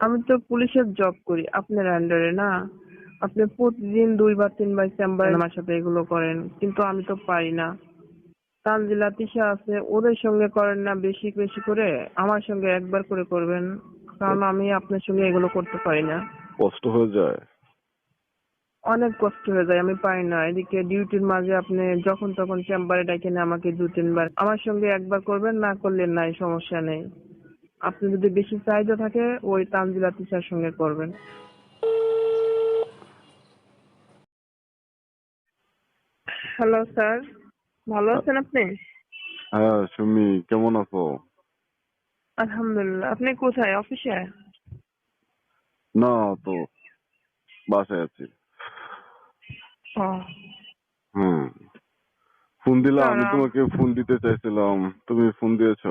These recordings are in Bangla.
আমি তো পুলিশের জব করি আপনার আন্ডারে না। আপনি প্রতিদিন দুইবার তিনবার চেম্বারে আমার সাথে এগুলো করেন কিন্তু আমি তো পারি না। তানজিলা তিশা আছে ওদের সঙ্গে করেন না বেশি বেশি করে। আমার সঙ্গে একবার করে করবেন কারণ আমি আপনার সঙ্গে এগুলো করতে পারি না। কষ্ট হয়ে যায়। অনেক কষ্ট হয়ে যায় আমি পারি না। এদিকে ডিউটির মাঝে আপনি যখন তখন চেম্বারে ডাকেন আমাকে দু তিনবার। আমার সঙ্গে একবার করবেন না করলে নাই সমস্যা নেই। আপনি যদি বেশি চাহিদা থাকে ওই তানজিলা তিশার সঙ্গে করবেন। হ্যালো স্যার ভালো আছেন আপনি? হ্যাঁ সুমি কেমন আছো? আলহামদুলিল্লাহ। আপনি কোথায়? অফিসে? না তো বাসায় আছি। ও। হুম। ফোন দিলাম আমি। তোমাকে ফোন দিতে চাইছিলাম। তুমি ফোন দিয়েছ?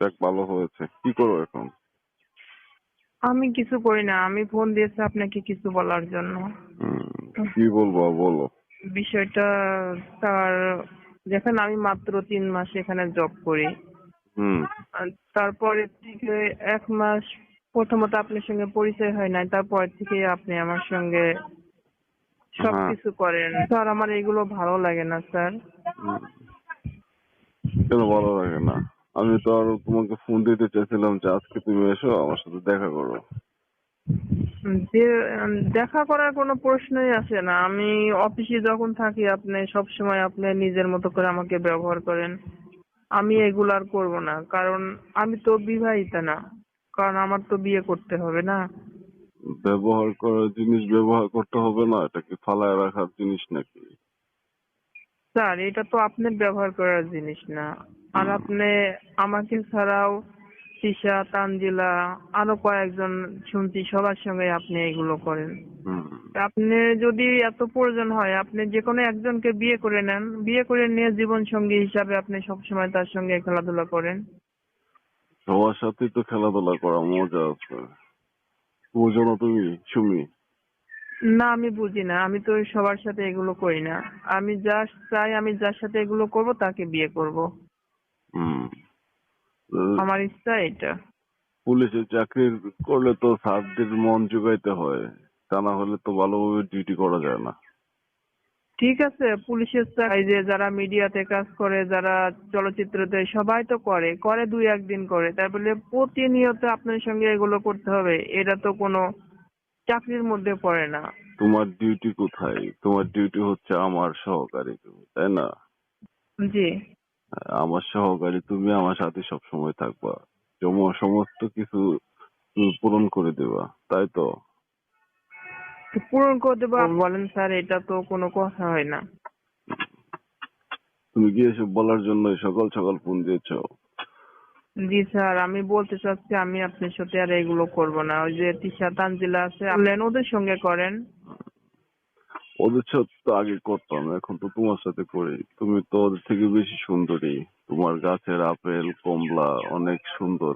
দেখ ভালো হয়েছে। কি করো এখন? আমি কিছু করি না আমি ফোন দিয়েছি আপনাকে কিছু বলার জন্য। কি বলব বলো। বিষয়টা স্যার দেখেন আমি মাত্র তিন মাস এখানে জব করি। হুম। তারপরে থেকে এক মাস প্রথমত আপনার সঙ্গে পরিচয় হয় নাই তারপর থেকে আপনি আমার সঙ্গে সবকিছু করেন। স্যার আমার এগুলো ভালো লাগে না স্যার। কেন ভালো লাগে না? আমি তো আর তোমাকে ফোন দিতে চাইছিলাম যে আজকে তুমি এসো আমার সাথে দেখা করো। যে দেখা করার কোনো প্রশ্নই আসে না। আমি অফিসে যখন থাকি আপনি সব সময় আপনি নিজের মতো করে আমাকে ব্যবহার করেন। আমি এগুলো আর করব না কারণ আমি তো বিবাহিতা না। কারণ আমার তো বিয়ে করতে হবে না। ব্যবহার করার জিনিস ব্যবহার করতে হবে না এটা কি ফালায় রাখার জিনিস নাকি? স্যার এটা তো আপনার ব্যবহার করার জিনিস না। আর আপনি আমাকে ছাড়াও তিশা তানজিলা আরও কয়েকজন শুনছি সবার সঙ্গে আপনি এগুলো করেন। আপনি যদি এত প্রয়োজন হয় আপনি যে কোনো একজনকে বিয়ে করে নেন। বিয়ে করে নিয়ে জীবন সঙ্গী হিসাবে আপনি সবসময় তার সঙ্গে খেলাধুলা করেন। সবার সাথে তো খেলাধুলা করা মজা আছে। বুঝো না তুমি সুমি? না আমি বুঝি না। আমি তো সবার সাথে এগুলো করি না। আমি যা চাই আমি যার সাথে এগুলো করব তাকে বিয়ে করব। আমার ইচ্ছা এটা পুলিশের চাকরি করলে তো স্যারদের মন জোগাইতে হয় তা না হলে তো ভালোভাবে ডিউটি করা যায় না। ঠিক আছে পুলিশের চাকরি যে যারা মিডিয়াতে কাজ করে যারা চলচ্চিত্রতে সবাই তো করে করে দুই একদিন করে তারপরে প্রতিনিয়ত আপনার সঙ্গে এগুলো করতে হবে এটা তো কোনো চাকরির মধ্যে পড়ে না। তোমার ডিউটি কোথায়? তোমার ডিউটি হচ্ছে আমার সহকারী তুমি তাই না? জি। আমার সহকারী তুমি আমার সাথে সব সময় থাকবা সমস্ত কিছু পূরণ করে দেবা তাই তো? তো পূরণ করে দেবো। বলেন স্যার এটা তো কোনো কথা হয় না। তুমি কি এসব বলার জন্য সকাল সকাল ফোন দিয়েছ? জি স্যার আমি বলতে চাচ্ছি আমি আপনার সাথে আর এগুলো করব না। ওই যে তিশা তানজিলা আছে আপনি ওদের সঙ্গে করেন। ওদের সাথে তো আগে করতাম এখন তো তোমার সাথে করি। তুমি তো ওদের থেকে বেশি সুন্দরী। তোমার গাছের আপেল কমলা অনেক সুন্দর।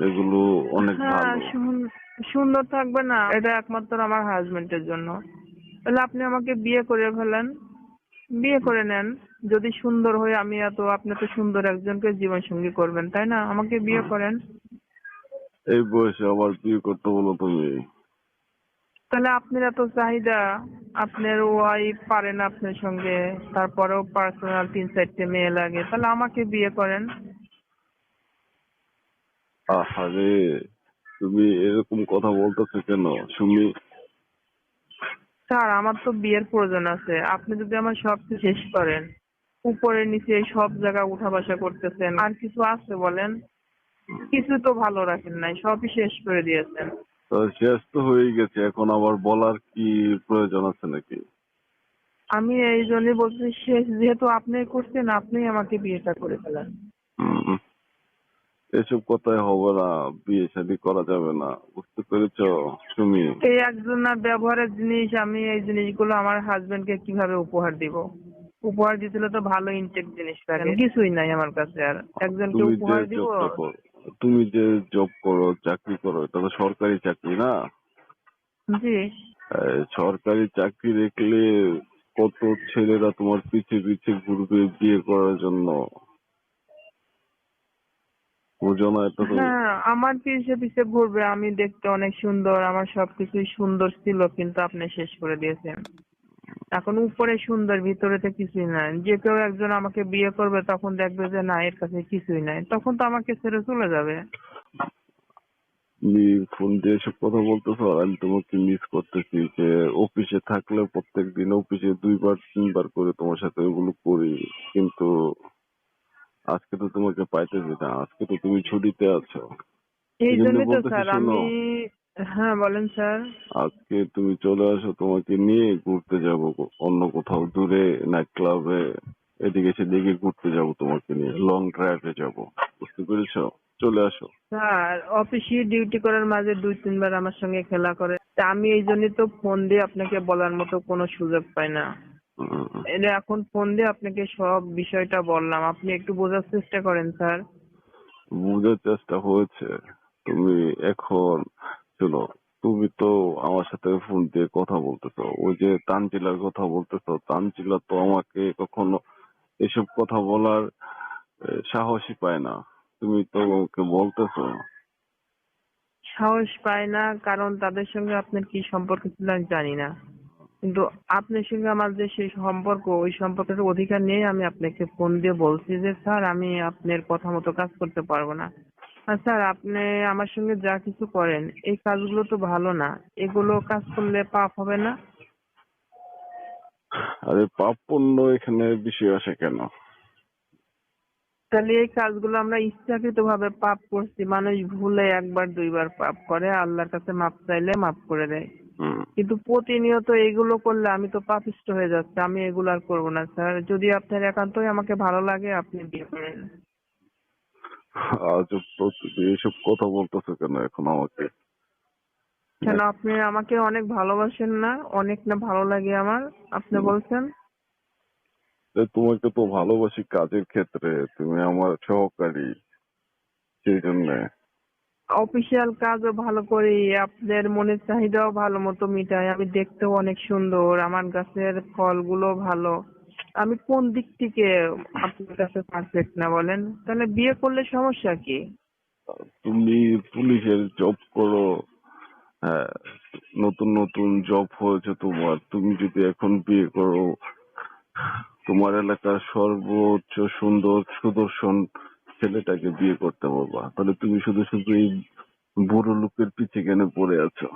এগুলো অনেক হ্যাঁ ভালো। সুন্দর থাকবে না। এটা একমাত্র আমার হাজবেন্ডের জন্য। তাহলে আপনি আমাকে বিয়ে করে ফেলেন। বিয়ে করে নেন। যদি সুন্দর হয়ে আমি এত আপনি তো সুন্দর একজনকে জীবন সঙ্গী করবেন তাই না? আমাকে বিয়ে করেন। এই বয়সে আবার বিয়ে করতে বলো তুমি। তাহলে আপনার এত চাহিদা আপনার ওয়াইফ পারেন আপনার সঙ্গে তারপরেও পার্সোনাল তিন চারটে মেয়ে লাগে তাহলে আমাকে বিয়ে করেন। আহারে তুমি এরকম কথা বলতেছো কেন? সুমি স্যার আমার তো বিয়ের প্রয়োজন আছে। আপনি যদি আমার সব কিছু শেষ করেন উপরে নিচে সব জায়গা উঠা বসা করতেছেন আর কিছু আছে বলেন? কিছু তো ভালো রাখেন নাই সবই শেষ করে দিয়েছেন। তো শেষ তো হয়ে গেছে এখন আবার বলার কি প্রয়োজন আছে নাকি? আমি এই জন্যই বলছি শেষ যেহেতু আপনি করছেন আপনি আমাকে বিয়েটা করে ফেলেন। এসব কথাই হবে না বিয়ে শাদী করা যাবে না বুঝতে পেরেছ তুমি? এই একজনের ব্যবহারের জিনিস আমি এই জিনিসগুলো আমার হাজবেন্ডকে কীভাবে উপহার দিব? উপহার দিতে তো ভালো ইনটেক জিনিস লাগে কিছুই নাই আমার কাছে আর। একজনকে উপহার দিব তুমি যে জব করো চাকরি করো এটা তো সরকারি চাকরি না? জি। সরকারি চাকরি দেখলে কত ছেলেরা তোমার পিছে পিছে ঘুরবে বিয়ে করার জন্য? বুঝো না এটা হ্যাঁ আমার পিছে পিছে ঘুরবে আমি দেখতে অনেক সুন্দর আমার সবকিছুই সুন্দর ছিল কিন্তু আপনি শেষ করে দিয়েছেন। এখন উপরে সুন্দর ভিতরে তো কিছুই নাই। যে কেউ একজন আমাকে বিয়ে করবে তখন দেখবে যে না এর কাছে কিছুই নাই। তখন তো আমাকে ছেড়ে চলে যাবে। তুমি ফোন দিয়ে এসব কথা বলতেছো আর আমি তোমাকে মিস করতেছি যে অফিসে থাকলে প্রত্যেক দিন অফিসে দুইবার তিনবার করে তোমার সাথে ওগুলো করি। কিন্তু আজকে তো তোমাকে পাইতেছি না আজকে তো তুমি ছুটিতে আছো। এই জন্য তো স্যার আমি হ্যাঁ বলেন স্যার। আজকে তুমি চলে আসো তোমাকে নিয়ে ঘুরতে যাব। অন্য কোথাও দূরে নাইট ক্লাবে এদিকে সেদিকে ঘুরতে যাব তোমাকে নিয়ে। লং ড্রাইভে যাব। বুঝতে পেরেছ? চলে আসো। স্যার অফিসে ডিউটি করার মাঝে দুই তিনবার আমার সঙ্গে খেলা করে। তা আমি এই জন্যই তো ফোন দিয়ে আপনাকে বলার মতো কোনো সুযোগ পাই না। এটা এখন ফোন দিয়ে আপনাকে সব বিষয়টা বললাম। আপনি একটু বোঝার চেষ্টা করেন স্যার। বোঝার চেষ্টা হয়েছে। তুমি এখন শোনো তুমি তো আমার সাথে ফোন দিয়ে কথা বলতেছো। ওই যে তানজিলার কথা বলতেছো, তানজিলা তো আমাকে কখনো এসব কথা বলার সাহসই পায় না। তুমি তো ওকে বলতেছো। সাহস পায় না, কারণ তাদের সঙ্গে আপনার কি সম্পর্ক ছিল আমি জানি না। কিন্তু আপনার সঙ্গে আমার যে সেই সম্পর্ক, ওই সম্পর্কের অধিকার নিয়ে আমি আপনাকে ফোন দিয়ে বলছি যে, স্যার, আমি আপনার কথা মতো কাজ করতে পারব না। আর স্যার আপনি আমার সঙ্গে যা কিছু করেন এই কাজগুলো তো ভালো না। এগুলো কাজ করলে পাপ হবে না? আরে পাপ পুণ্য এখানে বিষয় আসে কেন? তাহলে এই কাজগুলো আমরা ইচ্ছাকৃত ভাবে পাপ করছি। মানুষ ভুলে একবার দুইবার পাপ করে আল্লাহর কাছে মাপ চাইলে মাপ করে দেয় কিন্তু প্রতিনিয়ত এগুলো করলে আমি তো পাপিষ্ট হয়ে যাচ্ছি আমি এগুলো আর করব না স্যার। যদি আপনার একান্তই আমাকে ভালো লাগে আপনি বিয়ে করেন। আজব এসব কথা বলতেছো কেন এখন আমাকে? কেন আপনি আমাকে অনেক ভালোবাসেন না? অনেক না ভালো লাগে আমার? আপনি বলছেন? তোমাকে তো ভালোবাসি কাজের ক্ষেত্রে। তুমি আমার সহকারী। সেই জন্য। অফিসিয়াল কাজও ভালো করি। আপনার মনের চাহিদাও ভালো মতো মিটাই। আমি দেখতেও অনেক সুন্দর। আমার গাছের ফলগুলো ভালো। আমি কোন দিক থেকে আপনার কাছে পারফেক্ট না বলেন? তাহলে বিয়ে করলে সমস্যা কি? তুমি পুলিশের জব করো। হ্যাঁ নতুন নতুন জব হয়েছে তোমার। তুমি যদি এখন বিয়ে করো, তোমার এলাকার সর্বোচ্চ সুন্দর সুদর্শন ছেলেটাকে বিয়ে করতে বলবা। তাহলে তুমি শুধু শুধু এই বুড়ো লোকের পিছে কেন পড়ে আছো?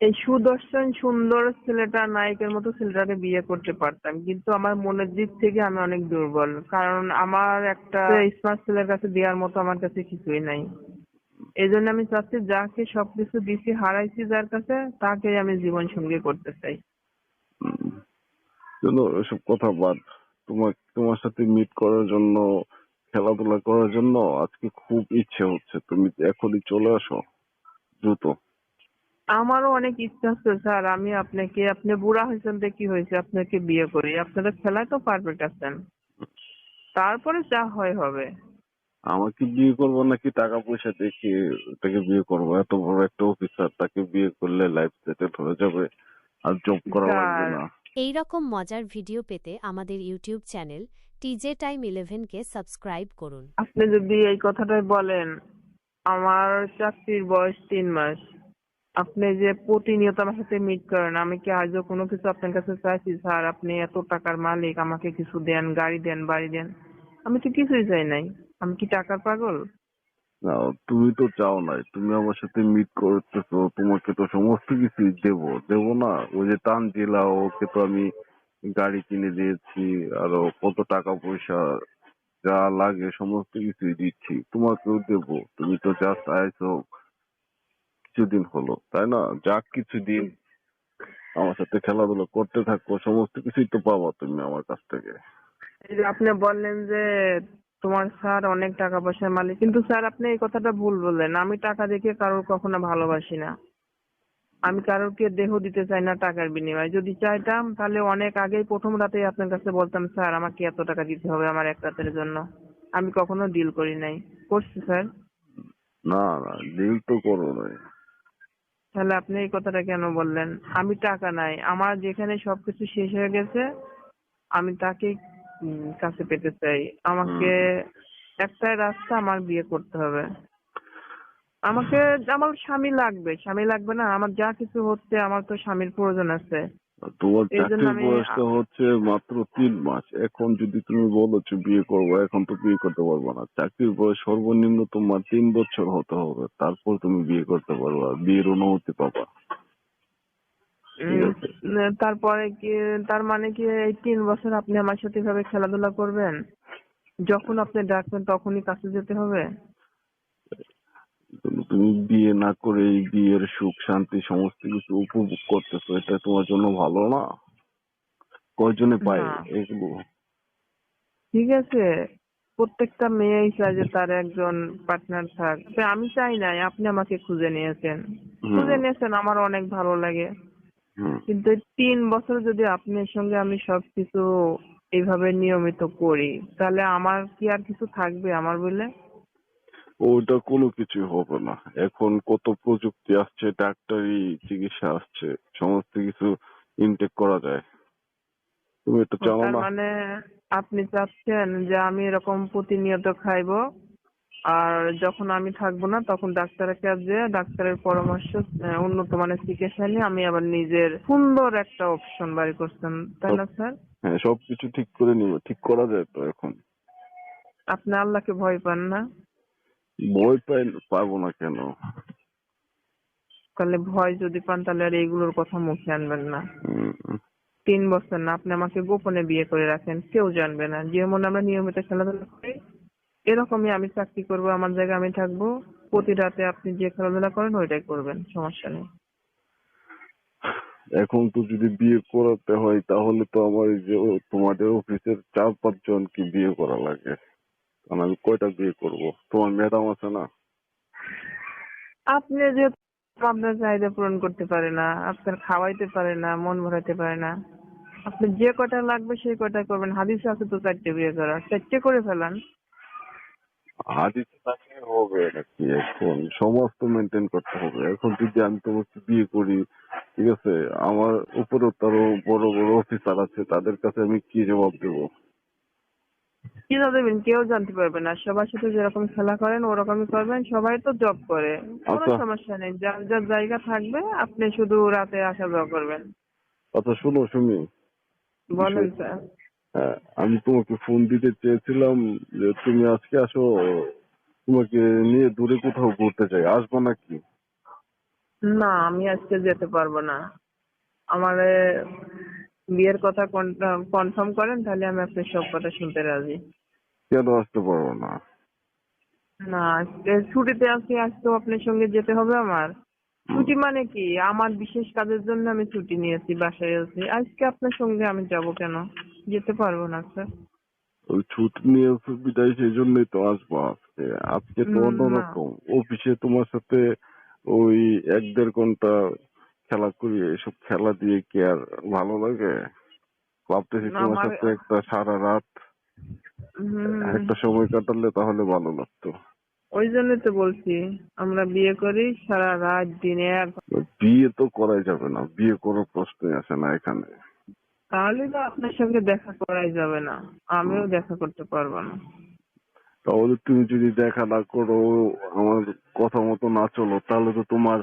এই সুদর্শন সুন্দর ছেলেটা, নায়কের মতো ছেলেটাকে বিয়ে করতে পারতাম। কিন্তু আমার মনের দিক থেকে আমি অনেক দুর্বল। কারণ আমার একটা স্মার্ট ছেলের কাছে দেওয়ার মতো আমার কাছে কিছুই নাই। এই জন্য আমি চাচ্ছি যাকে সবকিছু দিছি, হারাইছি যার কাছে তাকে আমি জীবন সঙ্গী করতে চাই। চলো, এসব কথা বাদ। তোমার তোমার সাথে মিট করার জন্য, খেলাধুলা করার জন্য আজকে খুব ইচ্ছে হচ্ছে। তুমি এখনই চলে আসো, দ্রুত। আমারও অনেক ইচ্ছা আছে স্যার। আমি আপনাকে আপনি বুড়া হয়েছেন তো কি হয়েছে? আপনাকে বিয়ে করি। আপনারা খেলায় তো পারফেক্ট আছেন। তারপরে যা হয় হবে। আমাকে বিয়ে করব নাকি টাকা পয়সা দেখে তাকে বিয়ে করব? এত বড় একটা অফিসার তাকে বিয়ে করলে লাইফ সেটেল হয়ে যাবে। আর জব করা লাগবে না। এই রকম মজার ভিডিও পেতে আমাদের YouTube channel TJ time eleven কে সাবস্ক্রাইব করুন। আপনি যদি এই কথাটাই বলেন আমার চাকরির বয়স তিন মাস। আপনি যে প্রতিনিয়ত আমার সাথে মিট করেন, আমি কি আজও কোনো কিছু আপনার কাছে চাইছি? স্যার, আপনি এত টাকার মালিক, আমাকে কিছু দেন, গাড়ি দেন, বাড়ি দেন। আমি তো কিছুই চাই নাই। আমি কি টাকার পাগল? না, তুমি তো চাও নাই। তুমি আমার সাথে মিট করতেছো, তোমাকে তো সমস্ত কিছুই দেবো। দেবো না? ওই যে তানজিলা, ওকে তো আমি গাড়ি কিনে দিয়েছি, আরও কত টাকা পয়সা, যা লাগে, সমস্ত কিছুই দিচ্ছি। তোমাকেও দেবো। তুমি তো জাস্ট আইছো। কিছুদিন হলো তাই না? যা কিছুদিন আমার সাথে খেলাধুলা করতে থাকো সমস্ত কিছুই তো পাবা তুমি আমার কাছ থেকে। এই যে আপনি বললেন যে তোমার স্যার অনেক টাকা পয়সার মালিক কিন্তু স্যার আপনি এই কথাটা ভুল বললেন। আমি টাকা দেখে কারোর কখনো ভালোবাসি না। আমি কারোরকে দেহ দিতে চাই না টাকার বিনিময়ে। যদি চাইতাম তাহলে অনেক আগেই প্রথম রাতেই আপনার কাছে বলতাম স্যার আমাকে এত টাকা দিতে হবে আমার এক রাতের জন্য। আমি কখনো ডিল করি নাই। করছি স্যার। না না ডিল তো করো নাই। তাহলে আপনি এই কথাটা কেন বললেন? আমি টাকা নাই। আমার যেখানে সবকিছু শেষ হয়ে গেছে আমি তাকে কাছে পেতে চাই। আমাকে একটাই রাস্তা আমার বিয়ে করতে হবে। আমাকে আমার স্বামী লাগবে। স্বামী লাগবে না আমার যা কিছু হচ্ছে আমার তো স্বামীর প্রয়োজন আছে। তোমার চাকরির আমি- বয়সটা হচ্ছে মাত্র তিন মাস। এখন যদি তুমি বলো যে বিয়ে করব এখন তো বিয়ে করতে পারব না। চাকরির বয়স সর্বনিম্ন তোমার তিন বছর হতে হবে। তারপর তুমি বিয়ে করতে পারবা বিয়ের অনুমতি পাবা। তারপরে কি তার মানে কি এই তিন বছর আপনি আমার সাথে এভাবে খেলাধুলা করবেন? যখন আপনি ডাকবেন তখনই কাছে যেতে হবে? তুমি বিয়ে না করে এই বিয়ের সুখ শান্তি সমস্ত কিছু উপভোগ করতেছো এটা তোমার জন্য ভালো না? কয়জনে পায় এগুলো? ঠিক আছে। প্রত্যেকটা মেয়েই চায় যে তার একজন পার্টনার থাক। আমি চাই নাই আপনি আমাকে খুঁজে নিয়েছেন। খুঁজে নিয়েছেন আমার অনেক ভালো লাগে। কিন্তু তিন বছর যদি আপনার সঙ্গে আমি সবকিছু এইভাবে নিয়মিত করি তাহলে আমার কি আর কিছু থাকবে আমার বলে? ওটা কোনো কিছু হবে না। এখন কত প্রযুক্তি আসছে ডাক্তারি চিকিৎসা আসছে সমস্ত কিছু ইনটেক করা যায়। তুমি এটা জানো না? মানে আপনি চাচ্ছেন যে আমি এরকম প্রতিনিয়ত খাইবো আর যখন আমি থাকব না তখন ডাক্তারের কাছে ডাক্তারের পরামর্শ উন্নত মানের চিকিৎসা নিয়ে আমি আবার নিজের সুন্দর একটা অপশন বাড়ি করছেন তাই না স্যার? হ্যাঁ সবকিছু ঠিক করে নিবে ঠিক করা যায় তো এখন। আপনি আল্লাহকে ভয় পান না? ভয় পাই পাবো না কেন? তাহলে ভয় যদি পান তাহলে আর এইগুলোর কথা মুখে আনবেন না। তিন বছর না আপনি আমাকে গোপনে বিয়ে করে রাখেন কেউ জানবে না। যেমন আমরা নিয়মিত খেলাধুলা করি এরকমই আমি চাকরি করব আমার জায়গায় আমি থাকব। প্রতি রাতে আপনি যে খেলাধুলা করেন ওইটাই করবেন সমস্যা নেই। এখন তো যদি বিয়ে করাতে হয় তাহলে তো আমার যে তোমাদের অফিসের চার পাঁচ জনকে বিয়ে করা লাগে। কারণ আমি কয়টা বিয়ে করব? তোমার ম্যাডাম আছে না? আপনি যে আপনার চাহিদা পূরণ করতে পারে না আপনার খাওয়াইতে পারে না মন ভরাইতে পারে না আপনি যে কটা লাগবে সেই কটা করবেন। হাদিসে আছে তো চারটে বিয়ে করা চারটে করে ফেলান। হাদিস থাকলে হবে নাকি এখন? সমাজ তো মেনটেন করতে হবে। এখন যদি আমি তোমাকে বিয়ে করি ঠিক আছে? আমার উপরে তারও বড় বড় অফিসার আছে তাদের কাছে আমি কি জবাব দেবো? কি দেবেন কেউ জানতে পারবে না। সবার সাথে যেরকম খেলা করেন ওরকমই করবেন। সবাই তো জব করে। কোনো আচ্ছা। সমস্যা নেই। যার যার জায়গা থাকবে আপনি শুধু রাতে আসা যাওয়া করবেন। আচ্ছা শোনো সুমি বলেন স্যার। হ্যাঁ, আমি তোমাকে ফোন দিতে চেয়েছিলাম যে তুমি আজকে আসো তোমাকে নিয়ে দূরে কোথাও ঘুরতে চাই। আসব নাকি? না আমি আজকে যেতে পারব না। আমার এ, বিয়ের কথা কনফার্ম করেন তাহলে আমি আপনার সব কথা শুনতে রাজি। কেন আসতে পারব না। না আজকে ছুটিতে আজকে আজকে আপনার সঙ্গে যেতে হবে আমার। ছুটি মানে কি? আমার বিশেষ কাজের জন্য আমি ছুটি নিয়েছি বাসায় আছি। আজকে আপনার সঙ্গে আমি যাব কেন? যেতে পারব না স্যার। ওই ছুটি নিয়ে বিদায় সেই জন্যই তো আসব আজকে। আজকে তো। অন্যরকম। অফিসে তোমার সাথে ওই এক দেড় ঘণ্টা খেলা করি এসব খেলা দিয়ে কি আর ভালো লাগে? ভাবতেছি তোমার সাথে একটা সারা রাত হুম, একটা সময় কাটালে তাহলে ভালো লাগতো। ওই জন্য তো বলছি আমরা বিয়ে করি সারা রাত দিনে এক বিয়ে তো করাই যাবে না বিয়ে করার প্রশ্নই আসে না এখানে। তাহলে তো আপনার সঙ্গে দেখা করাই যাবে না আমিও দেখা করতে পারব না। তাহলে তুমি যদি দেখা না করো আমার কথা মতো না চলো তাহলে তো তোমার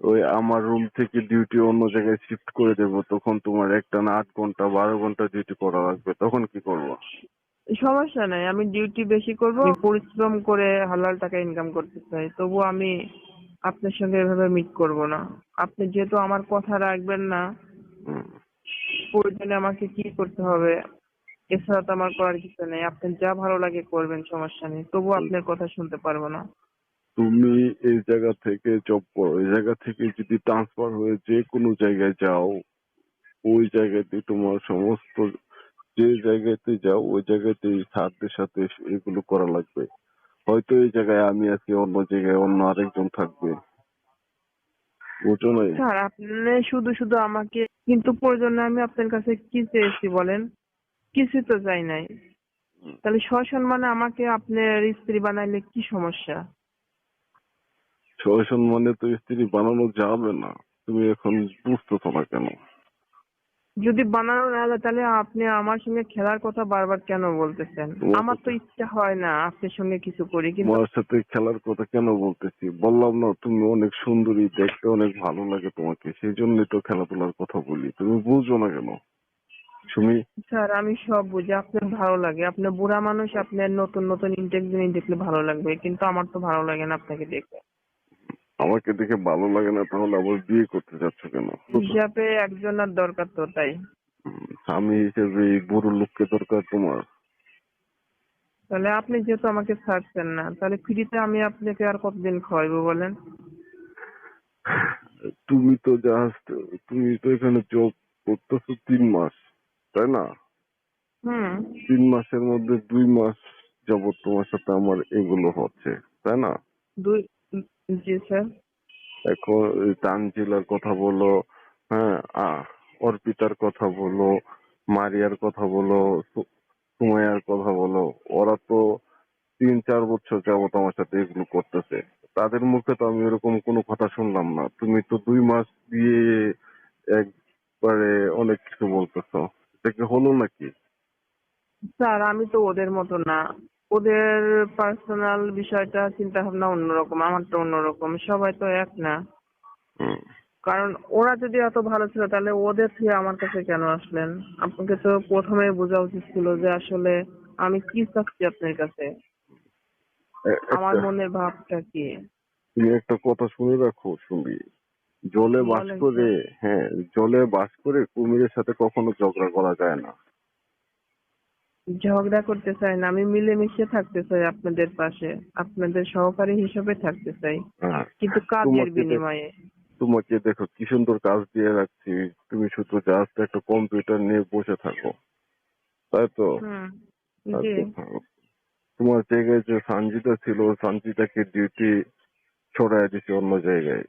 ওই আমার রুম থেকে ডিউটি অন্য জায়গায় শিফট করে দেবো তখন তোমার একটা না আট ঘণ্টা বারো ঘণ্টা ডিউটি করা লাগবে তখন কি করব? সমস্যা নাই আমি ডিউটি বেশি করব। পরিশ্রম করে হালাল টাকা ইনকাম করতে চাই তবু আমি আপনার সঙ্গে এভাবে মিট করব না। আপনি যেহেতু আমার কথা রাখবেন না। প্রয়োজনে আমাকে কি করতে হবে? এছাড়া তো আমার করার কিছু নেই আপনার যা ভালো লাগে করবেন সমস্যা নেই তবু আপনার কথা শুনতে পারব না। তুমি এই জায়গা থেকে জব করো। এই জায়গা থেকে যদি ট্রান্সফার হয়ে যে কোনো জায়গায় যাও ওই জায়গাতে তোমার সমস্ত যে জায়গাতে যাও ওই জায়গাতে স্যারদের সাথে এগুলো করা লাগবে। হয়তো এই জায়গায় আমি আছি অন্য জায়গায় অন্য আরেকজন থাকবে। বুঝো নাই? স্যার আপনি শুধু শুধু আমাকে কিন্তু প্রয়োজনে আমি আপনার কাছে কি চেয়েছি বলেন? কিছু তো চাই নাই। তাহলে সসম্মানে আমাকে আপনার স্ত্রী বানাইলে কি সমস্যা? সসম্মানে তো স্ত্রী বানানো যাবে না। তুমি এখন বুঝতেছো না। কেন যদি বানানো না যায় তাহলে আপনি আমার সঙ্গে খেলার কথা বারবার কেন বলতেছেন? আমার তো ইচ্ছা হয় না আপনার সঙ্গে কিছু করি কিন্তু তোমার সাথে খেলার কথা কেন বলতেছি? বললাম না তুমি অনেক সুন্দরী দেখতে অনেক ভালো লাগে তোমাকে সেই জন্যই তো খেলাধুলার কথা বলি। তুমি বুঝো না কেন? সুমি? স্যার আমি সব বুঝি আপনার ভালো লাগে। আপনি বুড়া মানুষ আপনার নতুন নতুন ইনটেক জিনিস দেখলে ভালো লাগবে কিন্তু আমার তো ভালো লাগে না আপনাকে দেখে আমাকে দেখে ভালো লাগে না তাহলে আবার বিয়ে করতে যাচ্ছ কেন? হিসাবে একজনের দরকার তো তাই। স্বামী হিসেবে এই বুড়ো লোককে দরকার তোমার? তাহলে আপনি যেহেতু আমাকে ছাড়ছেন না তাহলে ফ্রিতে আমি আপনাকে আর কতদিন খাওয়াইবো বলেন? তুমি তো জাস্ট তুমি তো এখানে জব করতেছো তিন মাস তাই না? হুম। তিন মাসের মধ্যে দুই মাস যাবত তোমার সাথে আমার এগুলো হচ্ছে তাই না? দুই জি স্যার। তানজিলার কথা বলো হ্যাঁ অর্পিতার কথা বলো মারিয়ার কথা বলো সুমাইয়ার কথা বলো ওরা তো তিন চার বছর যাবত আমার সাথে এগুলো করতেছে। তাদের মুখে তো আমি এরকম কোনো কথা শুনলাম না। তুমি তো দুই মাস দিয়ে একবারে অনেক কিছু বলতেছো। এটা কি হলো নাকি? স্যার আমি তো ওদের মতো না। ওদের পার্সোনাল বিষয়টা চিন্তা ভাবনা অন্যরকম আমারটা অন্যরকম সবাই তো এক না। কারণ ওরা যদি এত ভালো ছিল তাহলে ওদের থেকে আমার কাছে কেন আসলেন? আপনাকে তো প্রথমে বোঝা উচিত ছিল যে আসলে আমি কি চাচ্ছি আপনার কাছে। আমার মনের ভাবটা কি? তুমি একটা কথা শুনে রাখো শুনবি জলে বাস করে হ্যাঁ জলে বাস করে কুমিরের সাথে কখনো ঝগড়া করা যায় না। ঝগড়া করতে চাই না আমি মিলেমিশে থাকতে চাই আপনাদের পাশে আপনাদের সহকারী হিসেবে থাকতে চাই। হ্যাঁ কিন্তু কাজের বিনিময়ে। তোমাকে দেখো কি সুন্দর কাজ দিয়ে রাখছি তুমি শুধু জাস্ট একটা কম্পিউটার নিয়ে বসে থাকো তাই তো? তো- তোমার জায়গায় যে সঞ্জিতা ছিল সঞ্জিতাকে ডিউটি ছড়াই দিছে অন্য জায়গায়।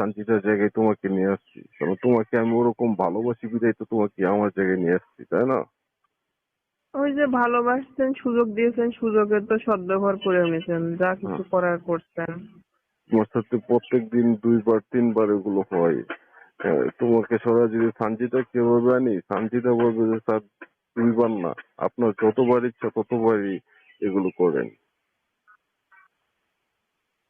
সঞ্জিতার জায়গায় তোমাকে নিয়ে আসছি কারণ তোমাকে আমি ওরকম ভালোবাসি বিদায় তো তোমাকে আমার জায়গায় নিয়ে আসছি তাই না? ওই যে ভালোবাসতেন সুযোগ দিয়েছেন সুযোগের তো সদ্ব্যবহার করে নিয়েছেন যা কিছু করার করছেন তোমার সাথে প্রত্যেক দিন দুইবার তিনবার এগুলো হয়। হ্যাঁ, তোমাকে সরা যদি সঞ্জিতা কীভাবে আনি সঞ্জিতা বলবে যে স্যার দুইবার না আপনার যতবার ইচ্ছা ততবারই এগুলো করেন।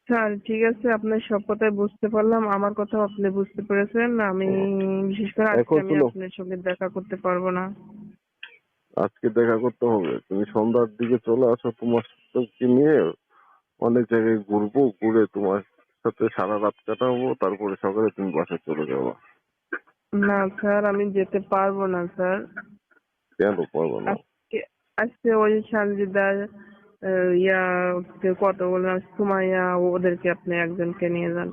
স্যার ঠিক আছে আপনার সব কথাই বুঝতে পারলাম। আমার কথাও আপনি বুঝতে পেরেছেন। আমি বিশেষ করে আজকে আমি আপনার সঙ্গে দেখা করতে পারব না। আজকে দেখা করতে হবে। তুমি সন্ধ্যার দিকে চলে আসো তোমার সাথে নিয়ে। অনেক জায়গায় ঘুরবো ঘুরে তোমার সাথে সারা রাত কাটাবো তারপরে সকালে তুমি বাসায় চলে যাব। না স্যার আমি যেতে পারব না স্যার। কেন পারব না? আজকে আজকে ওই সঞ্জিদার আহ, ইয়া কে কত বললাম সুমাইয়া ওদেরকে আপনি একজনকে নিয়ে যান।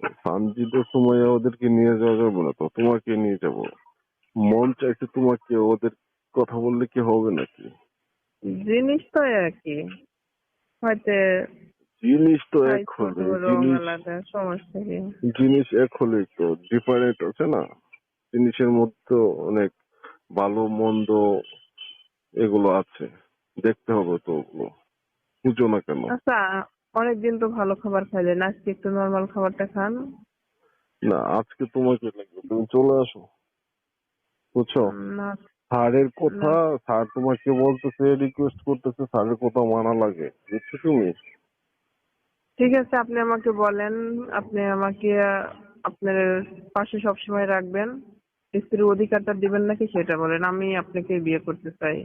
সানজিদের সময় ওদেরকে নিয়ে যাওয়া যাবে না তো? তোমাকে নিয়ে যাব। মন চাইছে তোমাকে ওদের কথা বললে কি হবে নাকি? জিনিস তো একই। হয়তো জিনিস তো এক হলে জিনিস এক হলেই তো ডিফারেন্ট আছে না? জিনিসের মধ্যে অনেক ভালো মন্দ এগুলো আছে। দেখতে হবে তো ওগুলো। বুঝো না কেন? আচ্ছা অনেকদিন তো ভালো খাবার খাইলেন আজকে একটু নর্মাল খাবারটা খান। না আজকে তোমাকে লাগবে। তুমি চলে আসো। বুঝছ? না স্যারের কথা স্যার তোমাকে বলতেছে রিকোয়েস্ট করতেছে স্যারের কথা মানা লাগে। বুঝছ তুমি? ঠিক আছে আপনি আমাকে বলেন আপনি আমাকে আপনার পাশে সবসময় রাখবেন। স্ত্রীর অধিকারটা দিবেন নাকি সেটা বলেন আমি আপনাকে বিয়ে করতে চাই।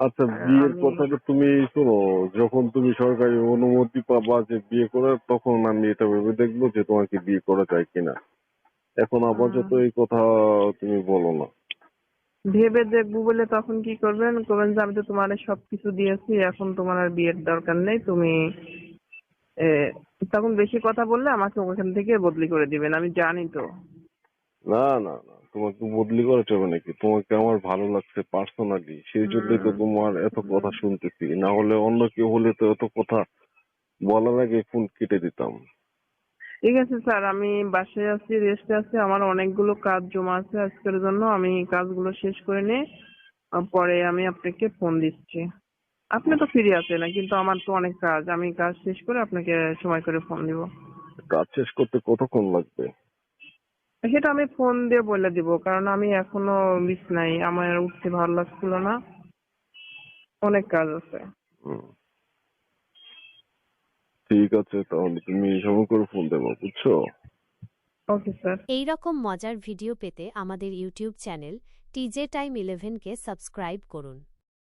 আচ্ছা বিয়ের কথাটা তুমি শোনো যখন তুমি সরকারি অনুমতি পাবা যে বিয়ে করার তখন আমি এটা ভেবে দেখব যে তোমাকে বিয়ে করা যায় কিনা। এখন আপাতত এই কথা তুমি বলো না। ভেবে দেখব বলে তখন কি করবেন? করবেন যে আমি তো তোমার সবকিছু দিয়েছি এখন তোমার আর বিয়ের দরকার নেই তুমি তখন বেশি কথা বললে আমাকে ওখান থেকে বদলি করে দিবেন আমি জানি তো। না না না তোমাকে বদলি করা যাবে নাকি? তোমাকে আমার ভালো লাগছে পার্সোনালি সেই জন্যই তো তোমার এত কথা শুনতেছি। না হলে অন্য কেউ হলে তো এত কথা বলার আগে ফোন কেটে দিতাম। ঠিক আছে স্যার আমি বাসায় আছি রেস্টে আছি আমার অনেকগুলো কাজ জমা আছে আজকের জন্য আমি কাজগুলো শেষ করে নিয়ে পরে আমি আপনাকে ফোন দিচ্ছি। আপনি তো ফ্রি আছেন কিন্তু আমার তো অনেক কাজ আমি কাজ শেষ করে আপনাকে সময় করে ফোন দিব। কাজ শেষ করতে কতক্ষণ লাগবে? সেটা আমি ফোন দিয়ে বলে দিব কারণ আমি এখনও বিছনাই আমার উঠতে ভালো লাগছিল না। অনেক কাজ আছে। হুম। ঠিক আছে তাহলে তুমি সময় করে ফোন দেবো বুঝছ? ওকে স্যার এই রকম মজার ভিডিও পেতে আমাদের ইউটিউব চ্যানেল টিজে টাইম ইলেভেনকে সাবস্ক্রাইব করুন।